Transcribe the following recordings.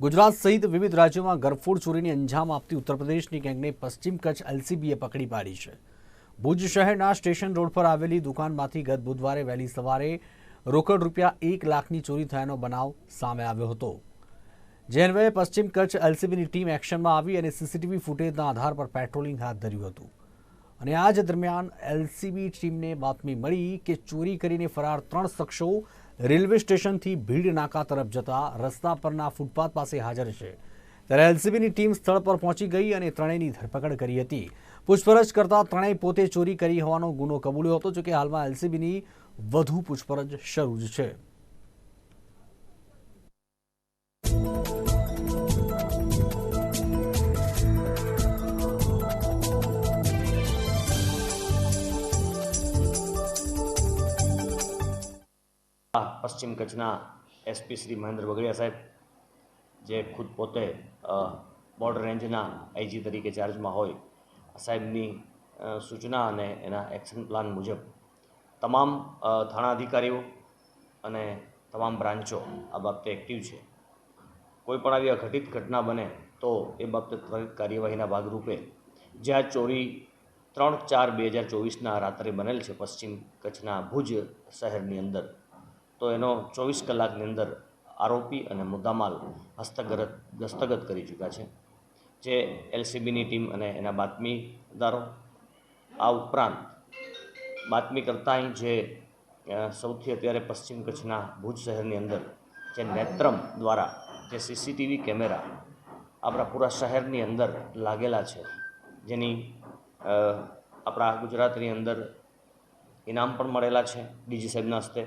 ગુજરાત સહિત વિવિધ રાજ્યોમાં ગરફોડ ચોરીને અંજામ આપતી ઉત્તર પ્રદેશની ગેંગને પશ્ચિમ કચ્છ એલસીબીએ પકડી પાડી છે. ભુજ શહેરના સ્ટેશન રોડ પર આવેલી દુકાનમાંથી ગત બુધવારે વહેલી સવારે રોકડ રૂપિયા એક લાખની ચોરી થયાનો બનાવ સામે આવ્યો હતો. જે અન્વયે પશ્ચિમ કચ્છ એલસીબીની ટીમ એક્શનમાં આવી અને સીસીટીવી ફૂટેજના આધાર પર પેટ્રોલિંગ હાથ ધર્યું હતું. અને આ જ દરમિયાન એલસીબી ટીમને બાતમી મળી કે ચોરી કરીને ફરાર ત્રણ શખ્સો રેલવે સ્ટેશનથી ભીડ નાકા તરફ જતા રસ્તા પરના ફૂટપાથ પાસે હાજર છે. ત્યારે એલસીબીની ટીમ સ્થળ પર પહોંચી ગઈ અને ત્રણેયની ધરપકડ કરી હતી. પૂછપરછ કરતા ત્રણેય પોતે ચોરી કરી હોવાનો ગુનો કબૂલ્યો હતો, જોકે હાલમાં એલસીબીની વધુ પૂછપરછ શરૂ છે. પશ્ચિમ કચ્છના એસપી શ્રી મહેન્દ્ર વગડિયા સાહેબ, જે ખુદ પોતે બોર્ડર રેન્જના આઈજી તરીકે ચાર્જમાં હોય, સાહેબની સૂચના અને એના એક્શન પ્લાન મુજબ તમામ થાણા અધિકારીઓ અને તમામ બ્રાન્ચો આ બાબતે એક્ટિવ છે. કોઈ પણ આવી અઘટિત ઘટના બને તો એ બાબતે ત્વરિત કાર્યવાહીના ભાગરૂપે જ્યાં ચોરી ત્રણ ચાર બે હજાર ચોવીસના રાત્રે બનેલ છે પશ્ચિમ કચ્છના ભુજ શહેરની અંદર તો એનો ચોવીસ કલાકની અંદર આરોપી અને મુદ્દામાલ હસ્તગત, દસ્તગત કરી ચૂક્યા છે. જે એલસીબીની ટીમ અને એના બાતમીદારો આ ઉપરાંત બાતમી કરતાં જે સૌથી અત્યારે પશ્ચિમ કચ્છના ભુજ શહેરની અંદર જે નેત્રમ દ્વારા જે સીસીટીવી કેમેરા આપણા પૂરા શહેરની અંદર લાગેલા છે, જેની આપણા ગુજરાતની અંદર ઇનામ પણ મળેલા છે ડીજી સાહેબના હસ્તે.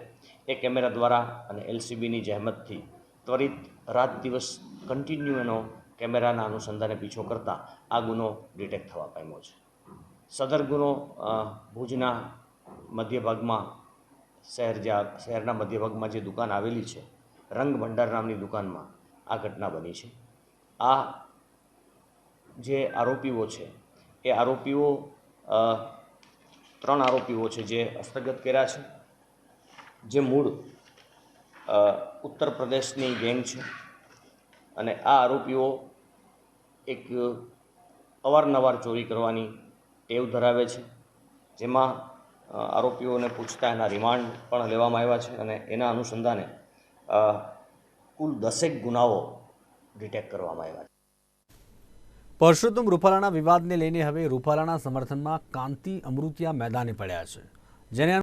એ કેમેરા દ્વારા અને એલસીબીની જહેમતથી ત્વરિત રાત દિવસ કન્ટિન્યુ એનો કેમેરાના અનુસંધાને પીછો કરતાં આ ગુનો ડિટેક્ટ થવા પામ્યો છે. સદર ગુનો ભુજના મધ્ય ભાગમાં શહેર જે શહેરના મધ્યભાગમાં જે દુકાન આવેલી છે, રંગ ભંડાર નામની દુકાનમાં આ ઘટના બની છે. આ જે આરોપીઓ છે, એ આરોપીઓ ત્રણ આરોપીઓ છે જે હસ્તગત કર્યા છે. જે મૂળ ઉત્તર પ્રદેશની ગેંગ છે. અને આ આરોપીઓ એક અવારનવાર ચોરી કરવાની ટેવ ધરાવે છે. જેમાં આરોપીઓને પૂછતા એના રિમાન્ડ પણ લેવામાં આવ્યા છે અને એના અનુસંધાને કુલ દસેક ગુનાઓ ડિટેક્ટ કરવામાં આવ્યા છે. પરસોત્તમ રૂપાલાના વિવાદને લઈને હવે રૂપાલાના સમર્થનમાં કાંતિ અમૃતિયા મેદાને પડ્યા છે. જેને